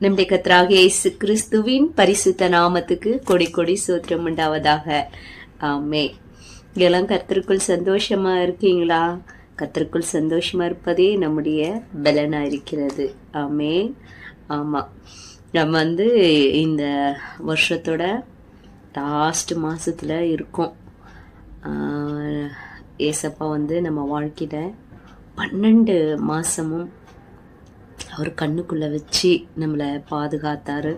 நம்முடைய கத்தராக இயேசு கிறிஸ்துவின் பரிசுத்த நாமத்துக்கு கொடி கொடி சூத்திரம் உண்டாவதாக. ஆமே. எல்லாம் கர்த்தருக்குள் சந்தோஷமா இருக்கீங்களா? கர்த்தருக்குள் சந்தோஷமா இருப்பதே நம்முடைய பலனா இருக்கிறது. ஆமே. ஆமா. நம்ம வந்து இந்த வருஷத்தோட லாஸ்ட் மாசத்துல இருக்கோம். ஏசப்பா வந்து நம்ம வாழ்க்கையில பன்னெண்டு மாசமும் அவர் கண்ணுக்குள்ளே வச்சு நம்மளை பாதுகாத்தாரு.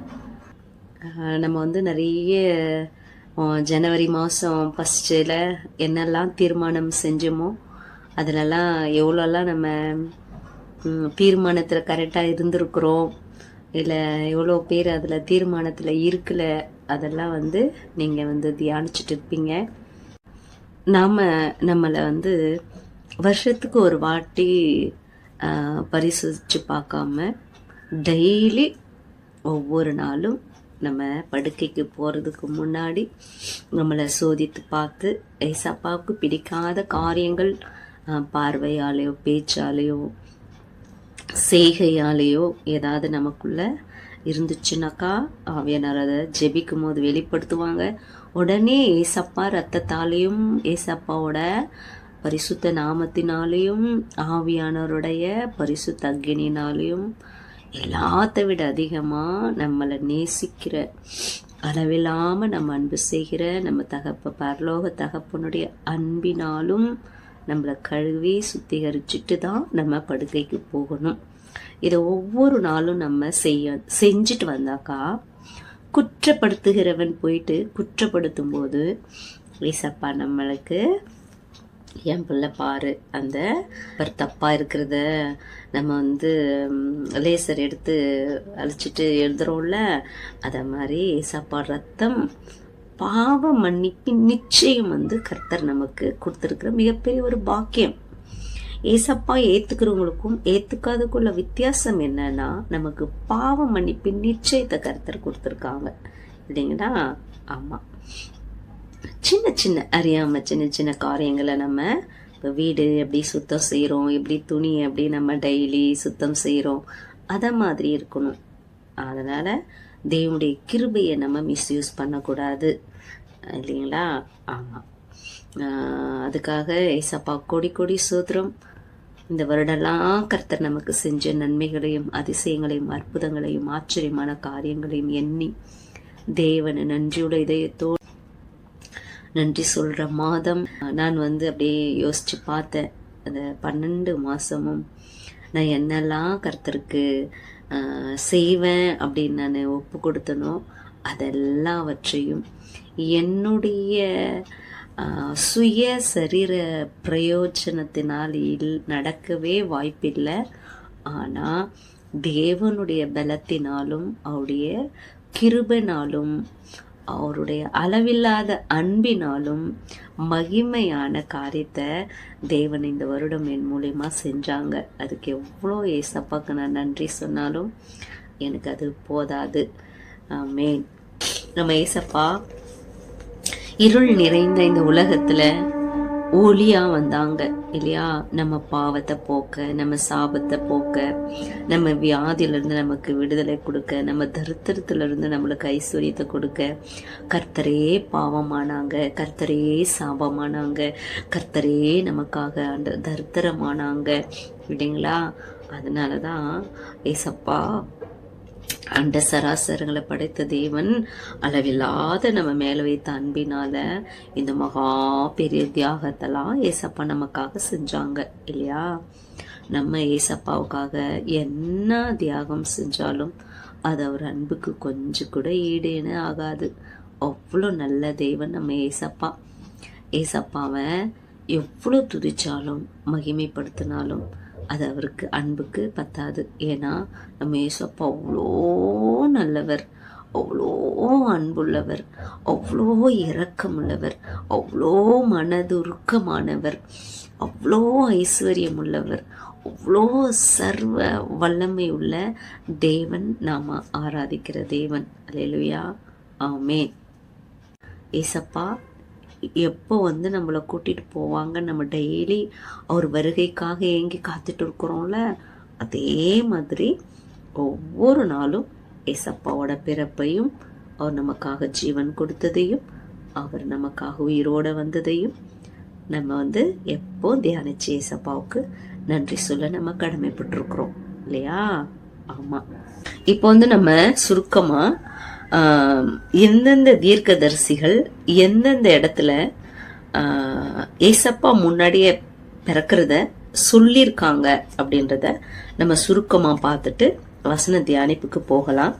நம்ம வந்து நிறைய ஜனவரி மாதம் ஃபஸ்ட்டில் என்னெல்லாம் தீர்மானம் செஞ்சோமோ அதிலெல்லாம் எவ்வளோலாம் நம்ம தீர்மானத்தில் கரெக்டாக இருந்திருக்கிறோம் இல்லை எவ்வளோ பேர் அதில் தீர்மானத்தில் இருக்கல அதெல்லாம் வந்து நீங்கள் வந்து தியானிச்சுட்டு இருப்பீங்க. நாம் நம்மளை வந்து வருஷத்துக்கு ஒரு வாட்டி ஆஹ், பார்க்காம டெய்லி ஒவ்வொரு நாளும் நம்ம படுக்கைக்கு போகிறதுக்கு முன்னாடி நம்மளை சோதித்து பார்த்து ஏசப்பாவுக்கு பிடிக்காத காரியங்கள் பார்வையாலேயோ பேச்சாலேயோ செய்கையாலேயோ ஏதாவது நமக்குள்ள இருந்துச்சுனாக்கா ஆவியனர் அதை ஜெபிக்கும் போது வெளிப்படுத்துவாங்க. உடனே ஏசப்பா ரத்தத்தாலேயும் ஏசப்பாவோட பரிசுத்த நாமத்தினாலேயும் ஆவியானவருடைய பரிசுத்த அக்னினாலேயும் எல்லாத்த விட அதிகமாக நம்மளை நேசிக்கிற அளவில்லாமல் நம்ம அன்பு செய்கிற நம்ம தகப்ப பரலோக தகப்பனுடைய அன்பினாலும் நம்மளை கழுவி சுத்திகரிச்சுட்டு தான் நம்ம படுக்கைக்கு போகணும். இதை ஒவ்வொரு நாளும் நம்ம செய்ய செஞ்சுட்டு வந்தாக்கா குற்றப்படுத்துகிறவன் போயிட்டு குற்றப்படுத்தும் போது ஏசப்பா நம்மளுக்கு என் பிள்ளை பாரு அந்த அவர் தப்பாக இருக்கிறத நம்ம வந்து லேசர் எடுத்து அழிச்சிட்டு எழுதுறோம்ல அதை மாதிரி ஏசப்பா ரத்தம் பாவ மன்னிப்பு நிச்சயம் வந்து கர்த்தர் நமக்கு கொடுத்துருக்குற மிகப்பெரிய ஒரு பாக்கியம். ஏசப்பா ஏற்றுக்கிறவங்களுக்கும் ஏற்றுக்காதக்குள்ள வித்தியாசம் என்னன்னா நமக்கு பாவ மன்னிப்பு நிச்சயத்தை கருத்தர் கொடுத்துருக்காங்க. இல்லைங்களா? ஆமாம் சின்ன சின்ன அறியாமல் சின்ன சின்ன காரியங்களை நம்ம இப்போ வீடு எப்படி சுத்தம் செய்கிறோம் எப்படி துணி எப்படி நம்ம டெய்லி சுத்தம் செய்கிறோம் அதை மாதிரி இருக்கணும். அதனால் தேவனுடைய கிருபையை நம்ம மிஸ்யூஸ் பண்ணக்கூடாது. இல்லைங்களா? ஆமாம் அதுக்காக ஏசப்பா கொடி கொடி சூத்திரம். இந்த வருடெல்லாம் கர்த்தர் நமக்கு செஞ்ச நன்மைகளையும் அதிசயங்களையும் அற்புதங்களையும் ஆச்சரியமான காரியங்களையும் எண்ணி தேவனை நன்றியுள்ள இதயத்தோடு நன்றி சொல்கிற மாதம். நான் வந்து அப்படியே யோசித்து பார்த்தேன். அந்த பன்னெண்டு மாதமும் நான் என்னெல்லாம் கருத்தருக்கு செய்வேன் அப்படின்னு நான் ஒப்பு கொடுத்தனோ அதெல்லாவற்றையும் என்னுடைய சுய சரீர பிரயோஜனத்தினால் இல் நடக்கவே வாய்ப்பில்லை. ஆனால் தேவனுடைய பலத்தினாலும் அவருடைய கிருபனாலும் அவருடைய அளவில்லாத அன்பினாலும் மகிமையான காரியத்தை தேவன் இந்த வருடம் என் மூலியமா செஞ்சாங்க. அதுக்கு எவ்வளோ ஏசப்பாக்கு நான் நன்றி சொன்னாலும் எனக்கு அது போதாது. மெயின் நம்ம ஏசப்பா இருள் நிறைந்த இந்த உலகத்தில் ஒளியாக வந்தாங்க இல்லையா? நம்ம பாவத்தை போக்க நம்ம சாபத்தை போக்க நம்ம வியாதியிலிருந்து நமக்கு விடுதலை கொடுக்க நம்ம தரித்திரத்திலிருந்து நம்மளுக்கு ஐஸ்வர்யத்தை கொடுக்க கர்த்தரே பாவமானாங்க கர்த்தரே சாபமானாங்க கர்த்தரே நமக்காக அந்த தரித்திரமானாங்க இல்லைங்களா? அதனால தான் ஏசப்பா அண்ட சராசரங்களை படைத்த தேவன் அளவில்லாத நம்ம மேலே வைத்த அன்பினால இந்த மகா பெரிய தியாகத்தெல்லாம் ஏசப்பா நமக்காக செஞ்சாங்க இல்லையா? நம்ம ஏசப்பாவுக்காக என்ன தியாகம் செஞ்சாலும் அது அவர் அன்புக்கு கொஞ்சம் கூட ஈடேன்னு ஆகாது. அவ்வளோ நல்ல தெய்வம் நம்ம ஏசப்பா. ஏசப்பாவை எவ்வளோ துதிச்சாலும் மகிமைப்படுத்தினாலும் அது அவருக்கு அன்புக்கு பத்தாது. ஏன்னா நம்ம ஏசப்பா அவ்வளோ நல்லவர். அவ்வளோ அன்புள்ளவர். அவ்வளோ இரக்கமுள்ளவர். அவ்வளோ மனதுருக்கமானவர். அவ்வளோ ஐஸ்வர்யம் உள்ளவர் அவ்வளோ சர்வ வல்லமை உள்ள தேவன் நாம் ஆராதிக்கிற தேவன். அலையிலுயா ஆமே ஏசப்பா எப்போ வந்து நம்மளை கூட்டிகிட்டு போவாங்க? நம்ம டெய்லி அவர் வருகைக்காக ஏங்கி காத்துட்டு இருக்கிறோம்ல? அதே மாதிரி ஒவ்வொரு நாளும் ஏசப்பாவோட பிறப்பையும் அவர் நமக்காக ஜீவன் கொடுத்ததையும் அவர் நமக்காக உயிரோட வந்ததையும் நம்ம வந்து எப்போ தியானிச்சு ஏசப்பாவுக்கு நன்றி சொல்ல நம்ம கடமைப்பட்டிருக்கிறோம். இல்லையா? ஆமாம் இப்போ வந்து நம்ம சுருக்கமாக எந்தெந்த தீர்க்கதரிசிகள் எந்தெந்த இடத்துல ஏசப்பா முன்னாடியே பிறக்கிறத சொல்லியிருக்காங்க அப்படின்றத நம்ம சுருக்கமாக பார்த்துட்டு வசன தியானிப்புக்கு போகலாம்.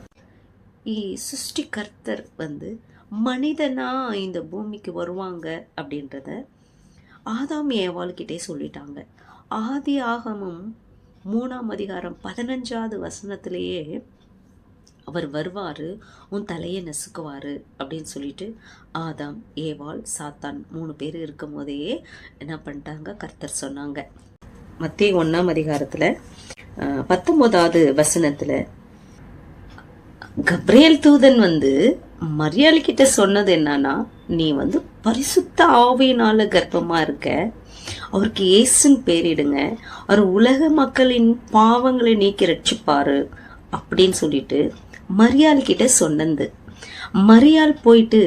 இ- சிருஷ்டிகர்த்தர் வந்து மனிதனா இந்த பூமிக்கு வருவாங்க அப்படின்றத ஆதாம் ஏவாள்கிட்டே சொல்லிட்டாங்க. ஆதி ஆகமும் மூணாம் அதிகாரம் பதினஞ்சாவது வசனத்திலேயே அவர் வருவார் உன் தலையை நசுக்குவார் அப்படின்னு சொல்லிட்டு ஆதாம் ஏவாள் சாத்தான் மூணு பேர் இருக்கும் போதே என்ன பண்ணிட்டாங்க? கர்த்தர் சொன்னாங்க. மத்திய ஒன்றாம் அதிகாரத்தில் பத்தொம்போதாவது வசனத்தில் கப்ரியேல் தூதன் வந்து மரியாதை கிட்ட சொன்னது என்னன்னா நீ வந்து பரிசுத்த ஆவியினால கர்ப்பமா இருக்க. அவருக்கு இயேசுன்னு பேரிடுங்க அவர் உலக மக்களின் பாவங்களை நீக்கி ரட்சிப்பாரு. அப்படின்னு சொல்லிட்டு மரியாள் கிட்ட சொன்னது மரியாள் போயிட்டு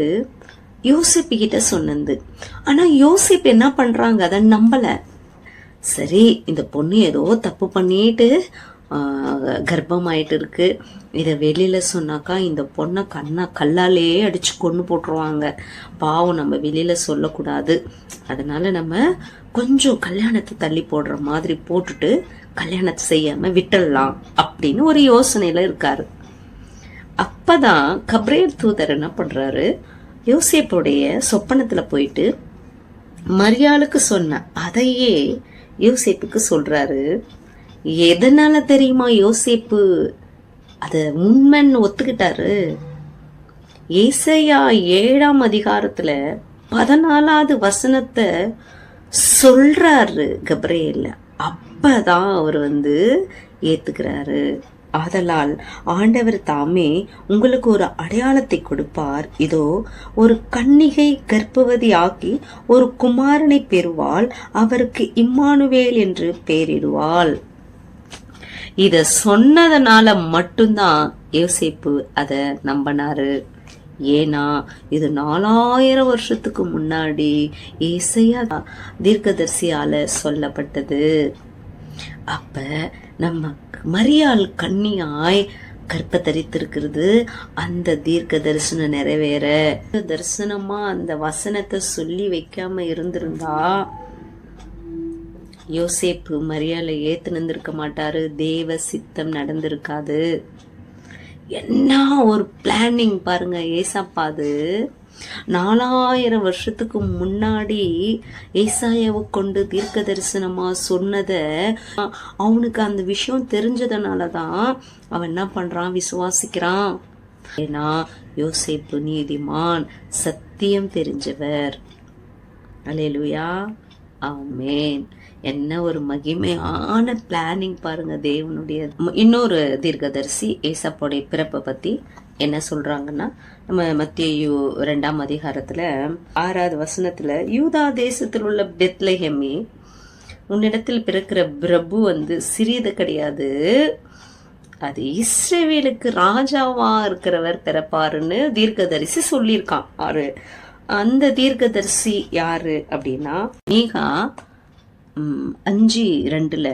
யோசிப்பு கிட்ட சொன்னது ஆனா யோசிப்பு என்ன பண்றாங்க? அதை நம்பல. சரி இந்த பொண்ணு ஏதோ தப்பு பண்ணிட்டு கர்ப்பமாயிட்டு இருக்கு இதை வெளியில சொன்னாக்கா இந்த பொண்ணை கண்ணா கல்லாலேயே அடிச்சு கொண்டு போட்டுருவாங்க. பாவம் நம்ம வெளியில சொல்லக்கூடாது. அதனால நம்ம கொஞ்சம் கல்யாணத்தை தள்ளி போடுற மாதிரி போட்டுட்டு கல்யாணத்தை செய்யாம விட்டுடலாம் அப்படின்னு ஒரு யோசனையில இருக்காரு. அப்பதான் கப்ரேர் தூதர் என்ன பண்றாரு? யோசேப்புடைய சொப்பனத்துல போயிட்டு மரியாளுக்கு சொன்ன அதையே யோசேப்புக்கு சொல்றாரு. எதனால தெரியுமா யோசேப்பு? அத உண்மைன்னு ஒத்துக்கிட்டாரு. ஏசையா ஏழாம் அதிகாரத்துல பதினாலாவது வசனத்தை சொல்றாரு கப்ரேல அப்பதான் அவர் வந்து ஏத்துக்கிறாரு. ஆதலால் ஆண்டவர் தாமே உங்களுக்கு ஒரு அடையாளத்தை கொடுப்பார். இதோ ஒரு கன்னிகை கர்ப்பவதி ஆக்கி ஒரு குமாரனை பெறுவாள். அவருக்கு இம்மானுவேல் என்று பெயரிடுவாள். இத சொன்னதனால மட்டும்தான் யோசிப்பு அதை நம்பினாரு. ஏன்னா இது நாலாயிரம் வருஷத்துக்கு முன்னாடி ஏசையா தீர்க்கதரிசியால சொல்லப்பட்டது. அப்ப நம்ம மரியாள் கண்ணியாய் கற்ப தரித்திருக்கிறது அந்த தீர்க்க தரிசனம் நிறைவேற. தரிசனமா அந்த வசனத்தை சொல்லி வைக்காம இருந்திருந்தா யோசேப்பு மரியாதை ஏத்து நின்றுருக்க மாட்டாரு. தேவ சித்தம் நடந்திருக்காது. என்ன ஒரு பிளானிங் பாருங்க ஏசாப்பாது நாலாயிரம் வருஷத்துக்கு முன்னாடி ஏசாயாவை கொண்டு தீர்க்க தரிசனமா சொன்னதை அவனுக்கு அந்த விஷயம் தெரிஞ்சதுனால தான் அவன் என்ன பண்றான் விசுவாசிக்கிறான். ஏன்னா யோசேப்பு நீதிமான் சத்தியம் தெரிஞ்சவர். அலையலுயா ஆமேன் என்ன ஒரு மகிமையான பிளானிங் பாருங்க தேவனுடைய. இன்னொரு தீர்க்கதரிசி ஏசப்போடைய பிறப்பை பத்தி என்ன சொல்றாங்கன்னா நம்ம மத்தியு ரெண்டாம் அதிகாரத்துல ஆறாவது வசனத்துல யூதா தேசத்தில் உள்ள பெத்லஹெமி உன்னிடத்தில் பிறக்கிற பிரபு வந்து சிறியது கிடையாது. அது இஸ்ரேவேலுக்கு ராஜாவா இருக்கிறவர் பிறப்பாருன்னு தீர்க்கதரிசி சொல்லியிருக்கான். ஆறு அந்த தீர்க்கதரிசி யாரு அப்படின்னா மீகா அஞ்சு ரெண்டுல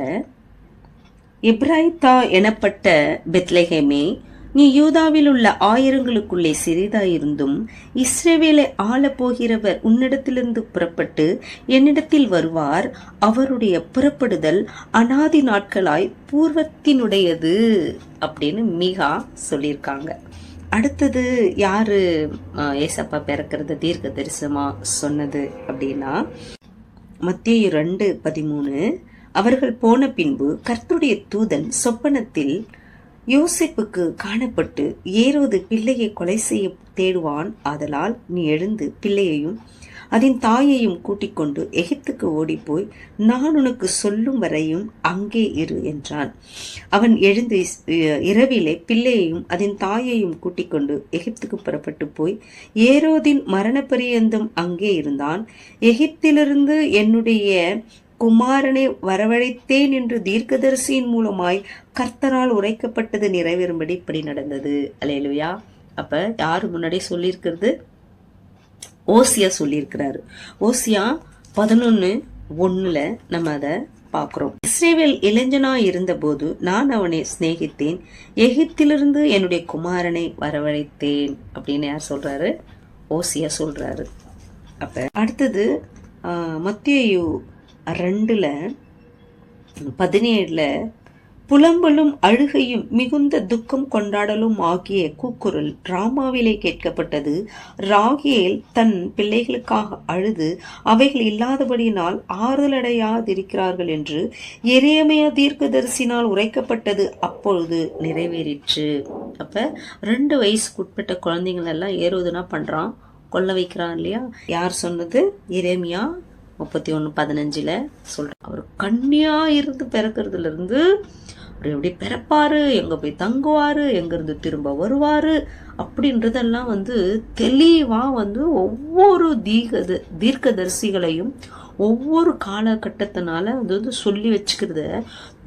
எப்ராய்தா எனப்பட்ட பெத்லஹேமே நீ யூதாவில் உள்ள ஆயிரங்களுக்குள்ளே சிறிதாயிருந்தும் இஸ்ரேவேலை ஆளப் போகிறவர் உன்னிடத்திலிருந்து புறப்பட்டு என்னிடத்தில் வருவார். அவருடைய புறப்படுதல் அனாதி நாட்களாய் பூர்வத்தினுடையது. அப்படின்னு மிகா சொல்லியிருக்காங்க. அடுத்தது யாரு அஹ், ஏசப்பா பிறக்கிறது தீர்க்க தரிசனமா சொன்னது அப்படின்னா மத்திய ரெண்டு பதிமூணு. அவர்கள் போன பின்பு கர்த்துடைய தூதன் சொப்பனத்தில் யோசிப்புக்கு காணப்பட்டு ஏறோது பிள்ளையை கொலை செய்ய தேடுவான். ஆதலால் நீ எழுந்து பிள்ளையையும் அதன் தாயையும் கூட்டிக் கொண்டு எகிப்துக்கு ஓடிப்போய் நான் உனக்கு சொல்லும் வரையும் அங்கே இரு என்றான். அவன் எழுந்து இஸ்- இரவிலே பிள்ளையையும் அதன் தாயையும் கூட்டிக் கொண்டு எகிப்துக்கு புறப்பட்டு போய் ஏரோதின் மரண பரியந்தம் அங்கே இருந்தான். எகிப்திலிருந்து என்னுடைய குமாரனை வரவழைத்தேன் என்று தீர்க்கதரிசியின் மூலமாய் கர்த்தரால் உரைக்கப்பட்டது நிறைவேறும்படி இப்படி நடந்தது. அலையலுயா அப்போ யார் முன்னாடி சொல்லியிருக்கிறது? ஓசியா சொல்லியிருக்கிறாரு. ஓசியா பதினொன்னு ஒன்றில் நம்ம அதை பார்க்கிறோம். இஸ்ரேவேல் இளைஞனா இருந்தபோது நான் அவனை சிநேகித்தேன். எகிப்திலிருந்து என்னுடைய குமாரனை வரவழைத்தேன் அப்படின்னு யார் சொல்றாரு? ஓசியா சொல்றாரு. அப்ப அடுத்தது மத்தியு ரெண்டுல பதினேழுல புலம்பலும் அழுகையும் மிகுந்த துக்கம் கொண்டாடலும் ஆகிய கூக்குரல் ராமாவிலே கேட்கப்பட்டது. ராகேல் தன் பிள்ளைகளுக்காக அழுது அவைகள் இல்லாதபடியினால் ஆறுதலடையாதிருக்கிறார்கள் என்று எரேமையா தீர்க்கதரிசினால் உரைக்கப்பட்டது அப்பொழுது நிறைவேறிற்று. அப்ப ரெண்டு வயசுக்கு உட்பட்ட குழந்தைங்கள் எல்லாம் ஏறுவதுனா பண்றான் கொல்ல வைக்கிறான் இல்லையா? யார் சொன்னது? இரேமியா முப்பத்தி ஒன்று பதினஞ்சில் சொல்கிறேன் அவர் கண்ணியாக இருந்து பிறக்கிறதுலேருந்து அப்படி இப்படி எப்படி பிறப்பாரு எங்கே போய் தங்குவார் எங்கேருந்து திரும்ப வருவார் அப்படின்றதெல்லாம் வந்து தெளிவாக வந்து ஒவ்வொரு தீக தீர்க்கதரிசிகளையும் ஒவ்வொரு காலகட்டத்தினால அது வந்து சொல்லி வச்சுக்கிறத.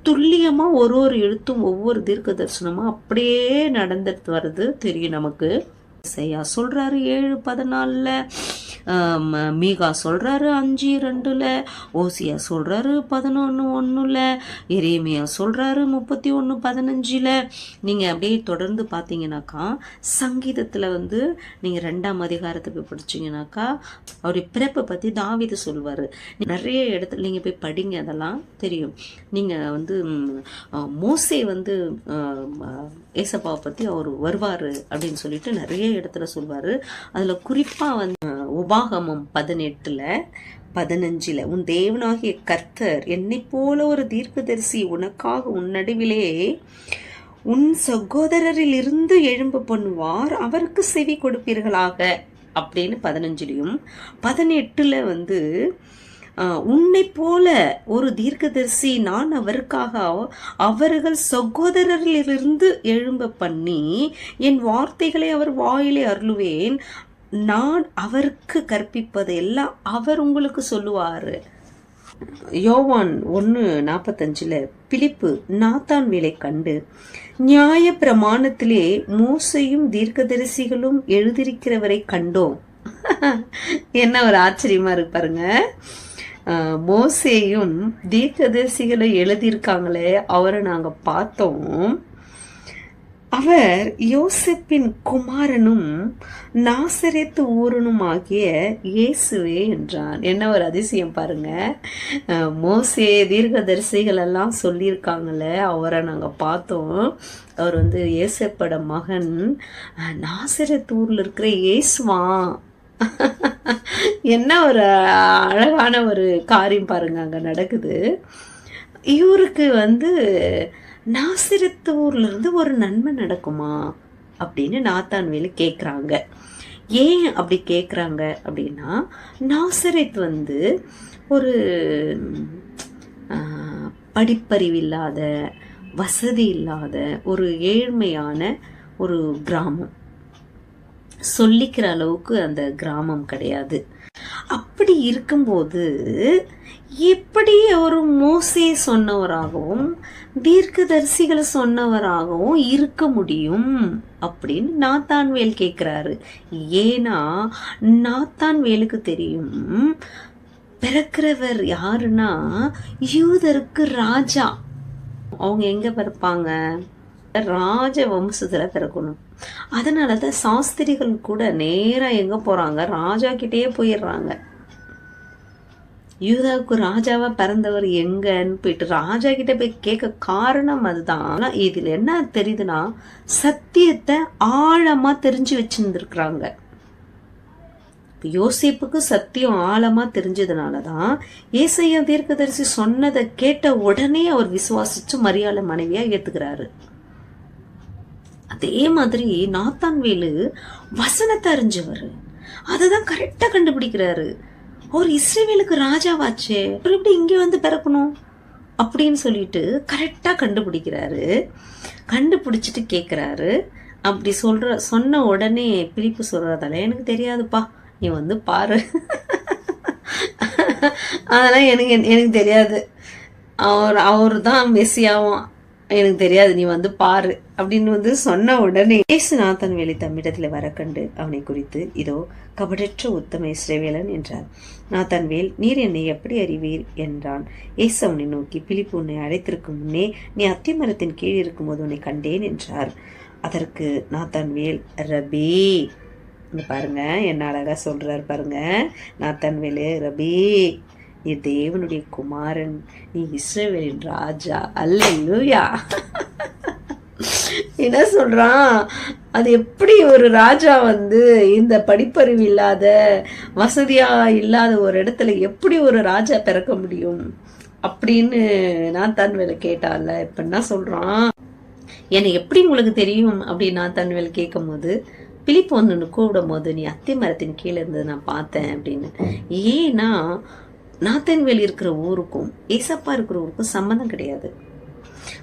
துல்லியமாக ஒரு ஒரு எழுத்தும் ஒவ்வொரு தீர்க்க தரிசனமாக அப்படியே நடந்துட்டு வர்றது தெரியும் நமக்கு. செய்யா சொல்கிறாரு ஏழு பதினாலில். மீகா சொல்கிறாரு அஞ்சு ரெண்டில் ஓசியா சொல்கிறாரு பதினொன்று ஒன்றில் எரேமியா சொல்கிறாரு முப்பத்தி ஒன்று பதினஞ்சில். நீங்கள் அப்படியே தொடர்ந்து பார்த்தீங்கன்னாக்கா சங்கீதத்தில் வந்து நீங்கள் ரெண்டாம் அதிகாரத்தை போய் படிச்சிங்கனாக்கா அவருடைய பிறப்பை பற்றி தாவித சொல்வார் நிறைய இடத்துல நீங்கள் போய் படிங்க அதெல்லாம் தெரியும். நீங்கள் வந்து மோசே வந்து ஏசப்பாவை பற்றி அவர் வருவார் அப்படின்னு சொல்லிட்டு நிறைய இடத்துல சொல்வார். அதில் குறிப்பாக வந்து உபாகமம் பதினெட்டில் பதினஞ்சில் உன் தேவனாகிய கர்த்தர் என்னை போல ஒரு தீர்க்கதரிசி உனக்காக உன் நடுவிலே உன் சகோதரரில் இருந்து எழும்பு பண்ணுவார் அவருக்கு செவி கொடுப்பீர்களாக? அப்படின்னு பதினஞ்சுலையும் பதினெட்டில் வந்து உன்னை போல ஒரு தீர்க்கதரிசி நான் அவருக்காக அவர்கள் சகோதரரிலிருந்து எழும்ப பண்ணி என் வார்த்தைகளை அவர் வாயிலே அருளுவேன். நான் அவருக்கு கற்பிப்பது எல்லாம் அவர் உங்களுக்கு சொல்லுவார். யோவான் ஒன்று நாற்பத்தஞ்சில் பிலிப்பு நாத்தான் மேலே கண்டு நியாய பிரமாணத்திலே மோசையும் தீர்க்கதரிசிகளும் எழுதியிருக்கிறவரை கண்டோம். என்ன ஒரு ஆச்சரியமா இருக்கு பாருங்க. மோசையும் தீர்க்கதரிசிகளை எழுதியிருக்காங்களே அவரை நாங்கள் பார்த்தோம். அவர் யோசிப்பின் குமாரனும் நாசரேத்து ஊரனுமாகிய இயேசுவே என்றான் என்ன ஒரு அதிசயம் பாருங்க. மோசே தீர்க்கதரிசிகள் எல்லாம் சொல்லியிருக்காங்கல்ல அவரை நாங்கள் பார்த்தோம். அவர் வந்து இயேசப்பட மகன். நாசரத் ஊரில் இருக்கிற இயேசுவான் என்ன ஒரு அழகான ஒரு காரியம் பாருங்க அங்கே நடக்குது. இவருக்கு வந்து நாசிரத்து ஊர்ல இருந்து ஒரு நன்மை நடக்குமா? அப்படின்னு நாத்தான்வேலு கேட்குறாங்க ஏன் அப்படி கேட்குறாங்க அப்படின்னா நாசரித் வந்து ஒரு படிப்பறிவு இல்லாத வசதி இல்லாத ஒரு ஏழ்மையான ஒரு கிராமம். சொல்லிக்கிற அளவுக்கு அந்த கிராமம் கிடையாது. அப்படி இருக்கும்போது எப்படி ஒரு மோசே சொன்னவராகவும் தீர்க்கதரிசிகளை சொன்னவராகவும் இருக்க முடியும் அப்படின்னு நாத்தான்வேல் கேட்குறாரு ஏன்னா நாத்தான்வேலுக்கு தெரியும் பிறக்கிறவர் யாருன்னா யூதருக்கு ராஜா. அவங்க எங்கே பிறப்பாங்க? ராஜ வம்சத்தில் பிறக்கணும். அதனால தான் சாஸ்திரிகள் கூட நேராக எங்கே போகிறாங்க ராஜா கிட்டேயே போயிடுறாங்க. யூதாவுக்கு ராஜாவா பிறந்தவர் எங்கன்னு போயிட்டு ராஜா கிட்ட போய் கேட்க காரணம் அதுதான். இதுல என்ன தெரியுதுன்னா சத்தியத்தை ஆழமா தெரிஞ்சு வச்சிருந்துருக்குறாங்க. யோசிப்புக்கு சத்தியம் ஆழமா தெரிஞ்சதுனாலதான் ஏசையா தீர்க்கதரிசி சொன்னதை கேட்ட உடனே அவர் விசுவாசிச்சு மரியாதை மனைவியா ஏத்துக்கிறாரு. அதே மாதிரி நாத்தான்வேலு வசனத்தை அறிஞ்சவர். அதுதான் கரெக்டா கண்டுபிடிக்கிறாரு. அவர் இஸ்ரேவேலுக்கு ராஜாவாச்சே அப்புறம் எப்படி இங்கே வந்து பிறக்கணும்? அப்படின்னு சொல்லிட்டு கரெக்டாக கண்டுபிடிக்கிறாரு. கண்டுபிடிச்சிட்டு கேட்குறாரு அப்படி சொல்கிற சொன்ன உடனே பிரிப்பு சொல்கிறதால எனக்கு தெரியாதுப்பா. நீ வந்து பாரு. அதெல்லாம் எனக்கு எனக்கு தெரியாது. அவர் அவர் தான் மெஸ்ஸியாகவும் எனக்கு தெரியாது நீ வந்து பாரு. அப்படின்னு வந்து சொன்ன உடனே இயேசு வேலை தம்மிடத்தில் வர கண்டு அவனை குறித்து இதோ கபடற்ற உத்தம இஸ்ரவேலன் என்றார். நாத்தான் வேல் நீர் என்னை எப்படி அறிவீர்? என்றான். ஏசு அவனை நோக்கி பிலிப்பு உன்னை அழைத்திருக்கும் முன்னே நீ அத்திமரத்தின் கீழ் இருக்கும்போது உன்னை கண்டேன் என்றார். அதற்கு நாத்தான் வேல் ரபி பாருங்க என்ன அழகா சொல்றார் பாருங்க. நாத்தான் வேலு ரபி நீ தேவனுடைய குமாரன் நீ இஸ்ரவேலின் ராஜா. அல்லேலூயா. என்ன சொல்கிறான் அது எப்படி ஒரு ராஜா வந்து இந்த படிப்பறிவு இல்லாத வசதியாக இல்லாத ஒரு இடத்துல எப்படி ஒரு ராஜா பிறக்க முடியும்? அப்படின்னு நான் தன்வேலை கேட்டால இப்ப என்ன சொல்றான்? என்னை எப்படி உங்களுக்கு தெரியும்? அப்படின்னு நான் தன்வேல் கேட்கும் போது பிலிப்பு வந்து கூப்பிடும் போது நீ அத்தி மரத்தின் கீழே இருந்தது நான் பார்த்தேன் அப்படின்னு. ஏன்னா நாத்தன்வேல் இருக்கிற ஊருக்கும் ஏசப்பா இருக்கிற ஊருக்கும் சம்மந்தம் கிடையாது.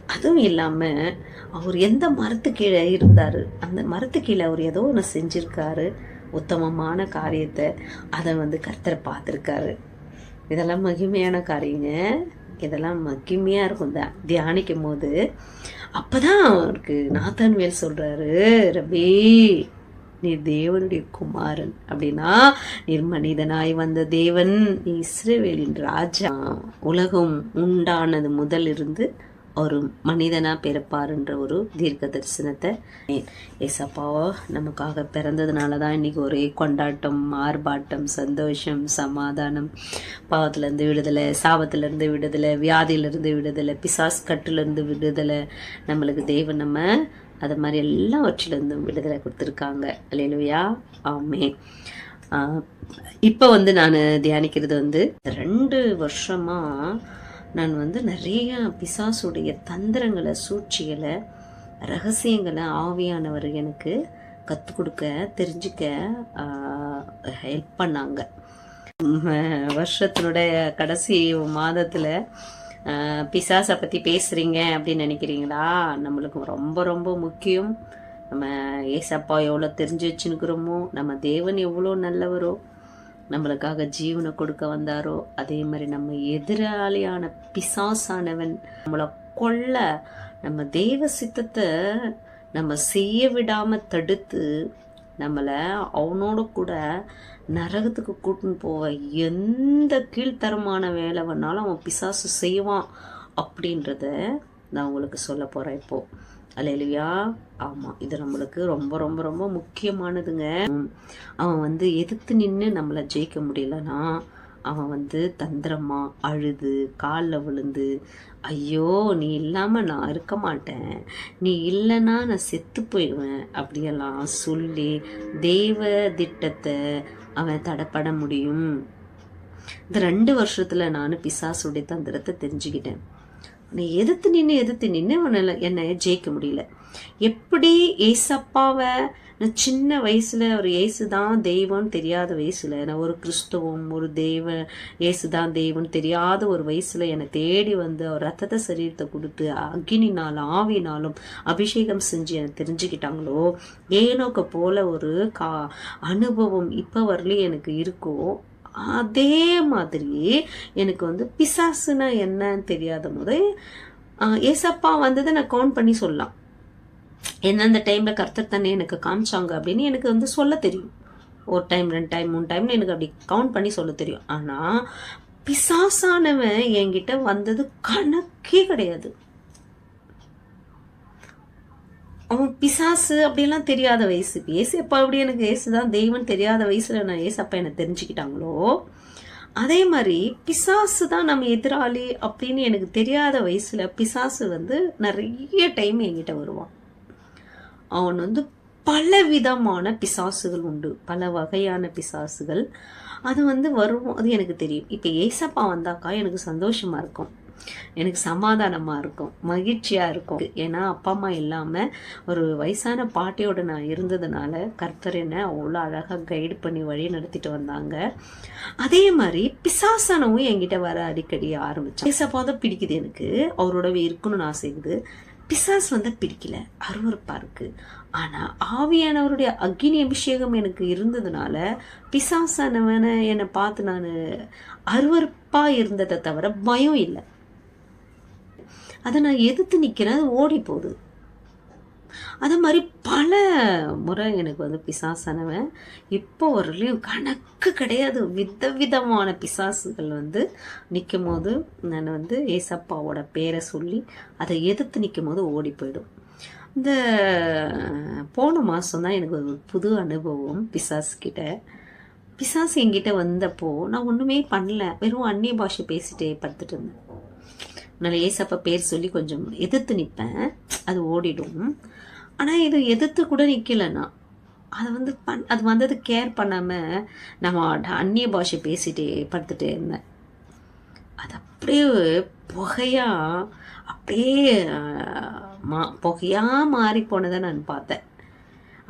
அதுவும் இல்லாமல் அவர் எந்த மரத்து கீழே இருந்தார்? அந்த மரத்து கீழே அவர் ஏதோ ஒன்று செஞ்சுருக்காரு. உத்தமமான காரியத்தை அதை வந்து கர்த்தரை பார்த்துருக்காரு. இதெல்லாம் மகிமையான காரியங்க. இதெல்லாம் மகிமையாக இருக்கும். த- தியானிக்கும் போது அப்பதான் அவருக்கு நாத்தான்வேல் சொல்கிறாரு ரபி நீர் தேவனுடைய குமாரன். அப்படின்னா நீர் மனிதனாய் வந்த தேவன் நீ இஸ்ரேவேலின் ராஜா. உலகம் உண்டானது முதல் இருந்து ஒரு மனிதனாக பிறப்பாருன்ற ஒரு தீர்க்க தரிசனத்தை ஏசப்பாவோ நமக்காக பிறந்ததுனால தான் இன்னைக்கு ஒரே கொண்டாட்டம் ஆர்ப்பாட்டம் சந்தோஷம் சமாதானம். பாவத்திலேருந்து விடுதலை சாபத்திலேருந்து விடுதலை வியாதியிலேருந்து விடுதலை பிசாஸ் கட்டுலேருந்து விடுதலை. நம்மளுக்கு தெய்வம் நம்ம அது மாதிரி எல்லாவற்றிலேருந்தும் விடுதலை கொடுத்துருக்காங்க. அல்லேலூயா ஆமே இப்போ வந்து நான் தியானிக்கிறது வந்து ரெண்டு வருஷமாக நான் வந்து நிறைய பிசாசுடைய தந்திரங்களை சூழ்ச்சிகளை ரகசியங்களை ஆவியானவர் எனக்கு கற்றுக் கொடுக்க தெரிஞ்சுக்க ஹெல்ப் பண்ணாங்க. வருஷத்தினுடைய கடைசி மாதத்தில் பிசாசை பற்றி பேசுகிறீங்க அப்படின்னு நினைக்கிறீங்களா? நம்மளுக்கு ரொம்ப ரொம்ப முக்கியம். நம்ம ஏசப்பா எவ்வளோ தெரிஞ்சு வச்சுருக்கிறோமோ நம்ம தேவன் எவ்வளோ நல்லவரோ நம்மளுக்காக ஜீவனை கொடுக்க வந்தாரோ அதே மாதிரி நம்ம எதிராளியான பிசாசானவன் நம்மளை கொல்ல நம்ம தெய்வ சித்தத்தை நம்ம செய்ய விடாம தடுத்து நம்மளை அவனோட கூட நரகத்துக்கு கூட்டின்னு போக எந்த கீழ்த்தரமான வேலை வேணாலும் அவன் பிசாசு செய்வான் அப்படின்றத நான் உங்களுக்கு சொல்ல போகிறேன் இப்போது அலையிலையா ஆமாம் இது நம்மளுக்கு ரொம்ப ரொம்ப ரொம்ப முக்கியமானதுங்க. அவன் வந்து எதிர்த்து நின்று நம்மளை ஜெயிக்க முடியலன்னா அவன் வந்து தந்திரமா அழுது காலில் விழுந்து ஐயோ நீ இல்லாமல் நான் இருக்க மாட்டேன். நீ இல்லைன்னா நான் செத்து போயிடுவேன் அப்படியெல்லாம் சொல்லி தெய்வ திட்டத்தை அவன் தடைப்பட முடியும். இந்த ரெண்டு வருஷத்துல நான் பிசாசுடைய தந்திரத்தை தெரிஞ்சுக்கிட்டேன். நீ எதிர்த்து நின்று எதிர்த்து நின்று என்னை ஜெயிக்க முடியல. எப்படி ஏசப்பாவை நான் சின்ன வயசுல ஒரு இயேசு தான் தெய்வம்னு தெரியாத வயசுல நான் ஒரு கிறிஸ்துவம் ஒரு தெய்வ ஏசு தான் தெய்வம் தெரியாத ஒரு வயசுல என்னை தேடி வந்து அவர் ரத்தத்தை சரீரத்தை கொடுத்து அக்னினாலும் ஆவினாலும் அபிஷேகம் செஞ்சு என்னை தெரிஞ்சுக்கிட்டாங்களோ? ஏனோக்க போல ஒரு கா அனுபவம் இப்போ வரலையும் எனக்கு இருக்கும் அதே மாதிரி எனக்கு வந்து பிசாசுனா என்னன்னு தெரியாத போது ஏசப்பா வந்ததை நான் கவுண்ட் பண்ணி சொல்லலாம். எந்தெந்த டைமில் கர்த்தர் தானே எனக்கு காமிச்சாங்க அப்படின்னு எனக்கு வந்து சொல்ல தெரியும். ஒரு டைம் ரெண்டு டைம் மூணு டைம்னு எனக்கு அப்படி கவுண்ட் பண்ணி சொல்ல தெரியும். ஆனால் பிசாசானவன் என்கிட்ட வந்தது கணக்கே கிடையாது. அவன் பிசாசு அப்படிலாம் தெரியாத வயசு. ஏசு எப்போ அப்படி எனக்கு ஏசு தான் தெய்வம் தெரியாத வயசில் நான் ஏசப்பா என்னை தெரிஞ்சுக்கிட்டாங்களோ? அதே மாதிரி பிசாசு தான் நம்ம எதிராளி அப்படின்னு எனக்கு தெரியாத வயசில் பிசாசு வந்து நிறைய டைம் என்கிட்ட வருவான். அவன் வந்து பல விதமான பிசாசுகள் உண்டு. பல வகையான பிசாசுகள். அது வந்து வரும்? அது எனக்கு தெரியும். இப்போ ஏசப்பா வந்தாக்கா எனக்கு சந்தோஷமாக இருக்கும். எனக்கு சமாதானமா இருக்கும் மகிழ்ச்சியாக இருக்கும். ஏன்னா அப்பா அம்மா இல்லாமல் ஒரு வயசான பாட்டியோட நான் இருந்ததுனால கர்த்தர் என்னை அவ்வளோ அழகாக கைடு பண்ணி வழி நடத்திட்டு வந்தாங்க. அதே மாதிரி பிசாசனவும் என்கிட்ட வர அடிக்கடி ஆரம்பிச்சு ஏசப்பா தான் பிடிக்குது எனக்கு. அவரோடவே இருக்கணும்னு ஆசைக்குது பிசாஸ் வந்து பிடிக்கல. அருவறுப்பாக இருக்கு. ஆனால் ஆவியானவருடைய அக்னி அபிஷேகம் எனக்கு இருந்ததுனால பிசாசானவனை என்னை பார்த்து நான் அருவருப்பா இருந்ததை தவிர பயம் இல்லை. அதை நான் எதிர்த்து நிற்கிறேன் அது ஓடி போகுது அதே மாதிரி பல முறை எனக்கு வந்து பிசாசானவன் இப்போ வரலையும் கணக்கு கிடையாது. விதவிதமான பிசாசுகள் வந்து நிற்கும் போது நான் வந்து ஏசப்பாவோட பேரை சொல்லி அதை எதிர்த்து நிற்கும் போது ஓடி போயிடும். இந்த போன மாதம் தான் எனக்கு ஒரு புது அனுபவம் பிசாசு பிசாஸ் என்கிட்ட வந்தப்போ நான் ஒன்றுமே பண்ணல. வெறும் அந்நிய பாஷை பேசிட்டே படுத்துட்டு இருந்தேன். நான் ஏசப்பா பேர் சொல்லி கொஞ்சம் எதிர்த்து நிற்பேன். அது ஓடிடும். ஆனால் இது எதிர்த்து கூட நிற்கலைன்னா அதை வந்து பண் அது வந்தது கேர் பண்ணாமல் நம்ம அந்நிய பாஷை பேசிட்டே படுத்துட்டே இருந்தேன். அது அப்படியே புகையாக அப்படியே மா புகையாக மாறி போனதை நான் பார்த்தேன்.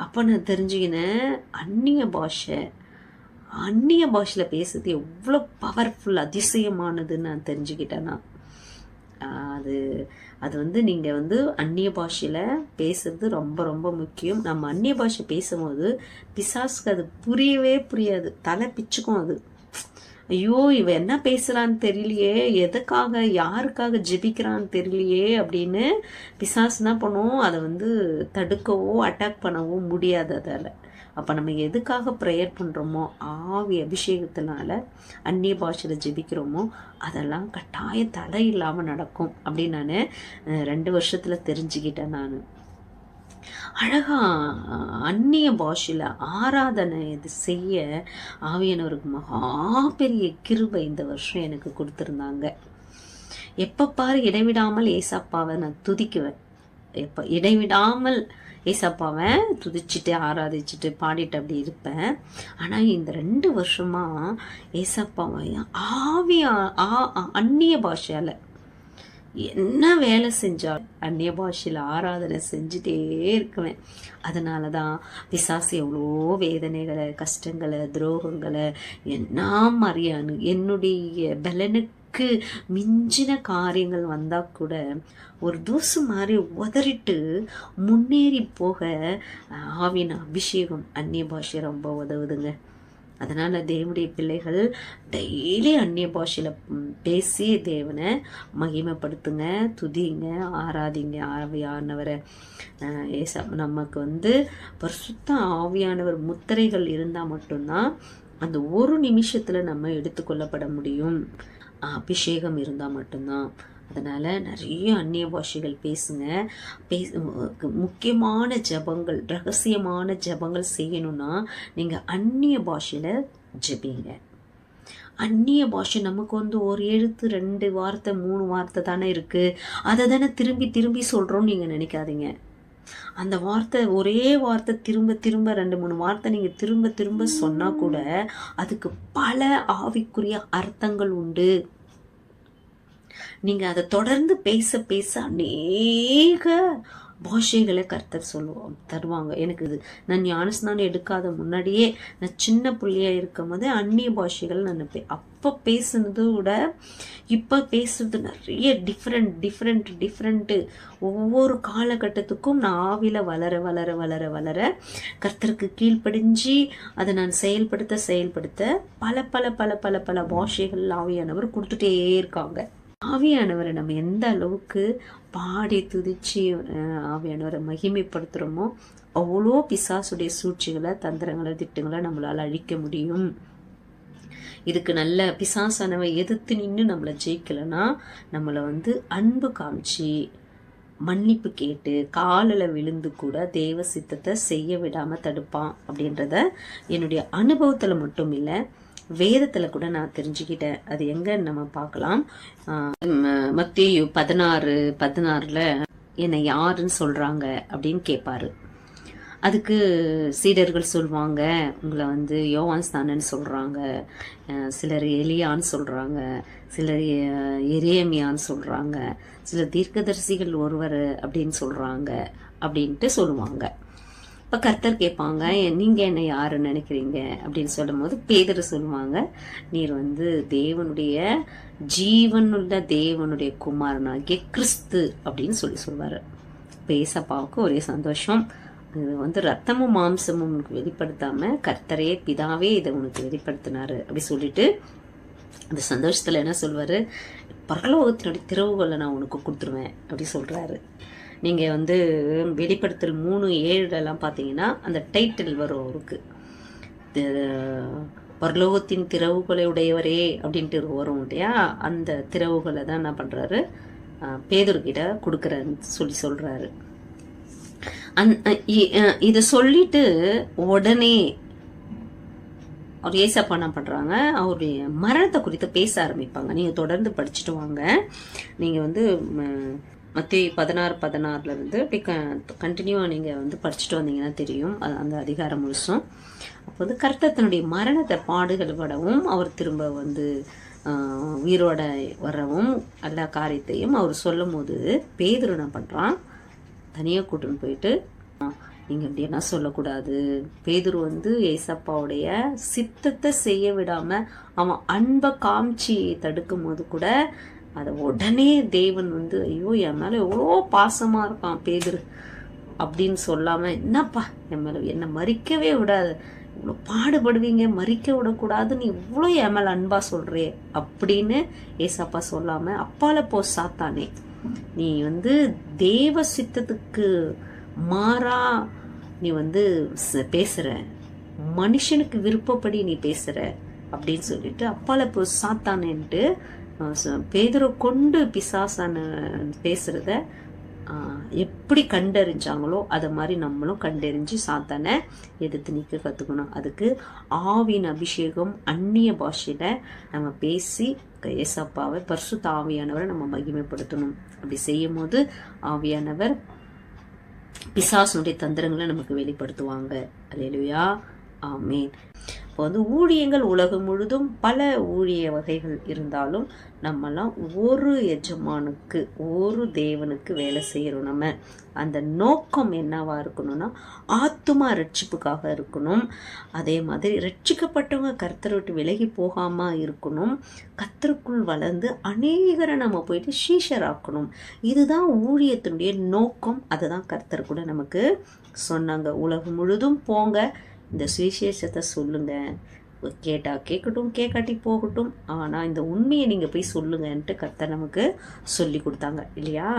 அப்போ நான் தெரிஞ்சுக்கினேன் அந்நிய பாஷை அந்நிய பாஷையில் பேசுறது எவ்வளோ பவர்ஃபுல் அதிசயமானதுன்னு நான் தெரிஞ்சுக்கிட்டேன் நான். அது அது வந்து நீங்கள் வந்து அந்நிய பாஷையில் பேசுறது ரொம்ப ரொம்ப முக்கியம். நம்ம அந்நிய பாஷை பேசும்போது பிசாஸ்க்கு அது புரியவே புரியாது. தலை பிச்சுக்கும் அது. ஐயோ இவ என்ன பேசுறான்னு தெரியலையே. எதுக்காக யாருக்காக ஜெபிக்கிறான்னு தெரியலையே அப்படின்னு பிசாஸ் என்ன பண்ணுவோம் அதை வந்து தடுக்கவோ அட்டாக் பண்ணவோ முடியாது அதால். அப்போ நம்ம எதுக்காக ப்ரேயர் பண்ணுறோமோ ஆவி அபிஷேகத்தினால அந்நிய பாஷையில் ஜெபிக்கிறோமோ அதெல்லாம் கட்டாய தடை இல்லாமல் நடக்கும். அப்படின்னு நான் ரெண்டு வருஷத்தில் தெரிஞ்சுக்கிட்டேன் நான். அழகா அந்நிய பாஷையில் ஆராதனை இது செய்ய ஆவியானவருக்கு மகா பெரிய கிருபை இந்த வருஷம் எனக்கு கொடுத்துருந்தாங்க. எப்போ பாரு இடைவிடாமல் ஏசப்பாவை நான் துதிக்குவேன். எப்போ இடைவிடாமல் ஏசப்பாவை துதிச்சுட்டு ஆராதிச்சுட்டு பாடிட்டு அப்படி இருப்பேன். ஆனால் இந்த ரெண்டு வருஷமாக ஏசப்பாவை ஆவியா ஆ ஆ- அந்நிய பாஷையால் என்ன வேலை செஞ்சால் அந்நிய பாஷையில் ஆராதனை செஞ்சுட்டே இருக்குவேன். அதனால தான் பிசாசு எவ்வளோ வேதனைகளை கஷ்டங்களை துரோகங்களை என்ன மாதிரியான என்னுடைய பலனுக்கு மிஞ்சின காரியங்கள் வந்தால் கூட ஒரு தூசு மாதிரி உதறிட்டு முன்னேறி போக ஆவின் அபிஷேகம் அந்நிய பாஷை ரொம்ப உதவுதுங்க. அதனால் தேவனுடைய பிள்ளைகள் டெய்லி அந்நிய பாஷையில் பேசி தேவனை மகிமைப்படுத்துங்க துதிங்க ஆராதிங்க ஆவியானவரை. ஏச நமக்கு வந்து பரிசுத்த ஆவியானவர் முத்திரைகள் இருந்தால் மட்டும்தான் அந்த ஒரு நிமிஷத்தில் நம்ம எடுத்துக்கொள்ளப்பட முடியும். அபிஷேகம் இருந்தால் மட்டும்தான். அதனால் நிறைய அந்நிய பாஷைகள் பேசுங்க. பேச முக்கியமான ஜெபங்கள் ரகசியமான ஜெபங்கள் செய்யணும்னா நீங்கள் அந்நிய பாஷையில் ஜெபிங்க. அந்நிய பாஷை நமக்கு வந்து ஒரு எழுத்து ரெண்டு வார்த்தை மூணு வார்த்தை தானே இருக்குது அதை தானே திரும்பி திரும்பி சொல்கிறோம்னு நீங்கள் நினைக்காதீங்க. அந்த வார்த்தை ஒரே வார்த்தை திரும்ப திரும்ப ரெண்டு மூணு வார்த்தை நீங்கள் திரும்ப திரும்ப சொன்னால் கூட அதுக்கு பல ஆவிக்குரிய அர்த்தங்கள் உண்டு. நீங்கள் அதை தொடர்ந்து பேச பேச அநேக பாஷைகளை கர்த்தர் சொல்லுவோம் தருவாங்க. எனக்கு இது நான் ஞானஸ்நானம் எடுக்காத முன்னாடியே நான் சின்ன பிள்ளையாக இருக்கும் போதே அந்நிய பாஷைகள் நான் பே அப்போ பேசுனது விட இப்போ பேசுறது நிறைய டிஃப்ரெண்ட் டிஃப்ரெண்ட் டிஃப்ரெண்ட்டு ஒவ்வொரு காலகட்டத்துக்கும் நான் ஆவியில் வளர வளர வளர வளர கர்த்தருக்கு கீழ்ப்படிஞ்சு அதை நான் செயல்படுத்த செயல்படுத்த பல பல பல பல பல பாஷைகள் ஆவியானவர் கொடுத்துட்டே இருக்காங்க. ஆவியானவரை நம்ம எந்த அளவுக்கு பாடி துதிச்சு ஆவியானவரை மகிமைப்படுத்துகிறோமோ அவ்வளோ பிசாசுடைய சூழ்ச்சிகளை தந்திரங்களை திட்டங்களை நம்மளால் அழிக்க முடியும். இதுக்கு நல்ல பிசாசானவை எதிர்த்து நின்று நம்மளை ஜெயிக்கலைன்னா நம்மளை வந்து அன்பு காமிச்சு மன்னிப்பு கேட்டு காலில் விழுந்து கூட தேவ சித்தத்தை செய்ய விடாமல் தடுப்பான் அப்படின்றத என்னுடைய அனுபவத்தில் மட்டும் இல்லை வேதத்தில் கூட நான் தெரிஞ்சுக்கிட்டேன். அது எங்கன்னு நம்ம பார்க்கலாம். மத்திய பதினாறு பதினாறில் என்னை யாருன்னு சொல்கிறாங்க அப்படின்னு கேட்பாரு அதுக்கு சீடர்கள் சொல்லுவாங்க உங்களை வந்து யோவான் ஸ்தானன்னு சொல்கிறாங்க சிலர் எலியான்னு சொல்கிறாங்க சிலர் எரியமியான்னு சொல்கிறாங்க சிலர் தீர்க்கதரிசிகள் ஒருவர் அப்படின்னு சொல்கிறாங்க அப்படின்ட்டு சொல்லுவாங்க. இப்போ கர்த்தர் கேட்பாங்க நீங்கள் என்ன யார் நினைக்கிறீங்க? அப்படின்னு சொல்லும்போது பேதர் சொல்லுவாங்க நீர் வந்து தேவனுடைய ஜீவனுள்ள தேவனுடைய குமாரனாகிய கிறிஸ்து அப்படின்னு சொல்லி சொல்வார். பேசப்பாவுக்கு ஒரே சந்தோஷம். இது வந்து ரத்தமும் மாம்சமும் உனக்கு வெளிப்படுத்தாமல் கர்த்தரே பிதாவே இதை உனக்கு வெளிப்படுத்தினாரு அப்படி சொல்லிட்டு அந்த சந்தோஷத்தில் என்ன சொல்வார் பரலோகத்தினுடைய திறவுகளை நான் உனக்கு கொடுத்துருவேன் அப்படி சொல்கிறாரு நீங்கள் வந்து வெளிப்படுத்தல் மூணு ஏழுலலாம் பார்த்தீங்கன்னா அந்த டைட்டில் வரும் அவருக்கு. பரலோகத்தின் திறவுகளை உடையவரே அப்படின்ட்டு வரும் இல்லையா? அந்த திறவுகளை தான் என்ன பண்ணுறாரு பேதர்கிட்ட கொடுக்குறேன்னு சொல்லி சொல்கிறாரு அந் இ- இதை சொல்லிட்டு உடனே அவர் ஏசப்பா என்ன பண்ணுறாங்க அவருடைய மரணத்தை குறித்து பேச ஆரம்பிப்பாங்க. நீங்கள் தொடர்ந்து படிச்சுட்டு வாங்க. நீங்கள் வந்து மத்திய பதினாறு பதினாறுலேருந்து அப்படி க கண்டினியூவாக நீங்கள் வந்து படிச்சுட்டு வந்தீங்கன்னா தெரியும். அது- அந்த அதிகாரம் முழுசும். அப்போ வந்து கர்த்தர் தன்னுடைய மரணத்தை பாடுகள் படவும் அவர் திரும்ப வந்து உயிரோட வரவும் எல்லா காரியத்தையும் அவர் சொல்லும் போது பேதுரு என்ன பண்ணுறான் தனியாக கூட்டின்னு போயிட்டு நீங்கள் இப்படி என்ன சொல்லக்கூடாது. பேதுரு வந்து ஏசப்பாவுடைய சித்தத்தை செய்ய விடாமல் அவன் அன்பை காமிச்சு தடுக்கும் போது கூட அதை உடனே தேவன் வந்து ஐயோ என் மேலே எவ்வளோ பாசமாக இருக்கான் பேதுரு அப்படின்னு சொல்லாமல் என்னப்பா என் மேலே என்னை மறிக்கவே விடாது. இவ்வளோ பாடுபடுவீங்க மறிக்க விடக்கூடாதுன்னு இவ்வளோ என் மேலே அன்பாக சொல்கிறே அப்படின்னு ஏசப்பா சொல்லாமல் அப்பால போ சாத்தானே. நீ வந்து தேவ சித்தத்துக்கு மாறா நீ வந்து பேசுகிற மனுஷனுக்கு விருப்பப்படி நீ பேசுகிற அப்படின்னு சொல்லிட்டு அப்பால போ சாத்தானேன்ட்டு பேதரை கொண்டு பிசாசான பேசுறத எப்படி கண்டறிஞ்சாங்களோ அதை மாதிரி நம்மளும் கண்டறிஞ்சு சாத்தானை எதிர்த்து நிற்க கற்றுக்கணும் அதுக்கு ஆவின் அபிஷேகம் அந்நிய பாஷையில் நம்ம பேசி ஏசப்பாவை பரிசுத்த ஆவியானவரை நம்ம மகிமைப்படுத்தணும். அப்படி செய்யும் போது ஆவியானவர் பிசாசனுடைய தந்திரங்களை நமக்கு வெளிப்படுத்துவாங்க. அல்லேலூயா ஆமீன் இப்போ வந்து ஊழியங்கள் உலகம் முழுதும் பல ஊழிய வகைகள் இருந்தாலும் நம்மலாம் ஒரு எஜமானுக்கு ஒரு தேவனுக்கு வேலை செய்கிறோம் நம்ம. அந்த நோக்கம் என்னவாக இருக்கணும்னா ஆத்துமா ரட்சிப்புக்காக இருக்கணும். அதே மாதிரி ரட்சிக்கப்பட்டவங்க கர்த்தரை விட்டு விலகி போகாமல் இருக்கணும். கத்தருக்குள் வளர்ந்து அநேகரை நம்ம போயிட்டு ஷீஷராக்கணும் இதுதான் ஊழியத்தினுடைய நோக்கம். அதை தான் கர்த்தர் கூட நமக்கு சொன்னாங்க. உலகம் முழுதும் போங்க. இந்த சுவிசேஷத்தை சொல்லுங்கள் கேட்டால் கேட்கட்டும் கேட்காட்டி போகட்டும். ஆனால் இந்த உண்மையை நீங்கள் போய் சொல்லுங்கன்ட்டு கர்த்தர் நமக்கு சொல்லி கொடுத்தாங்க. இல்லையா?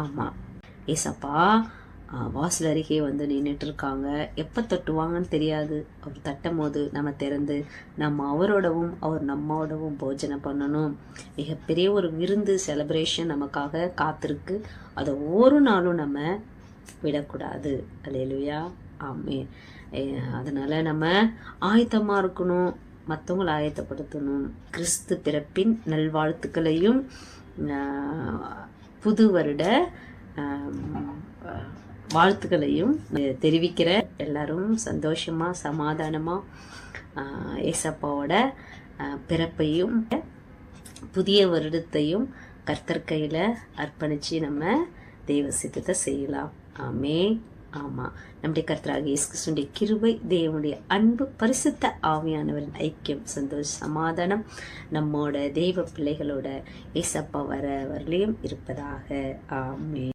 ஆமாம் ஏசப்பா வாசல் அருகே வந்து நின்றுட்டு இருக்காங்க எப்போ தட்டுவாங்கன்னு தெரியாது. அவர் தட்டும் போது நம்ம திறந்து நம்ம அவரோடவும் அவர் நம்மோடவும் போஜனை பண்ணணும். மிகப்பெரிய ஒரு விருந்து செலப்ரேஷன் நமக்காக காத்திருக்கு. அதை ஒரு நாளும் நம்ம விடக்கூடாது. அல்லேலூயா ஆமே அதனால் நம்ம ஆயத்தமாக இருக்கணும் மற்றவங்களை ஆயத்தப்படுத்தணும். கிறிஸ்து பிறப்பின் நல்வாழ்த்துக்களையும் புது வருட வாழ்த்துக்களையும் தெரிவிக்கிற எல்லாரும் சந்தோஷமாக சமாதானமாக ஏசப்பாவோட பிறப்பையும் புதிய வருடத்தையும் கர்த்தர் அர்ப்பணித்து நம்ம தெய்வ சித்தத்தை செய்யலாம். ஆமே ஆமாம் நம்முடைய கர்த்தராக இயேசு கிறிஸ்துடைய கிருபை தேவனுடைய அன்பு பரிசுத்த ஆவியானவரின் ஐக்கியம் சந்தோஷ சமாதானம் நம்மோட தெய்வ பிள்ளைகளோட ஏசப்பா வர வரலையும் இருப்பதாக. ஆமே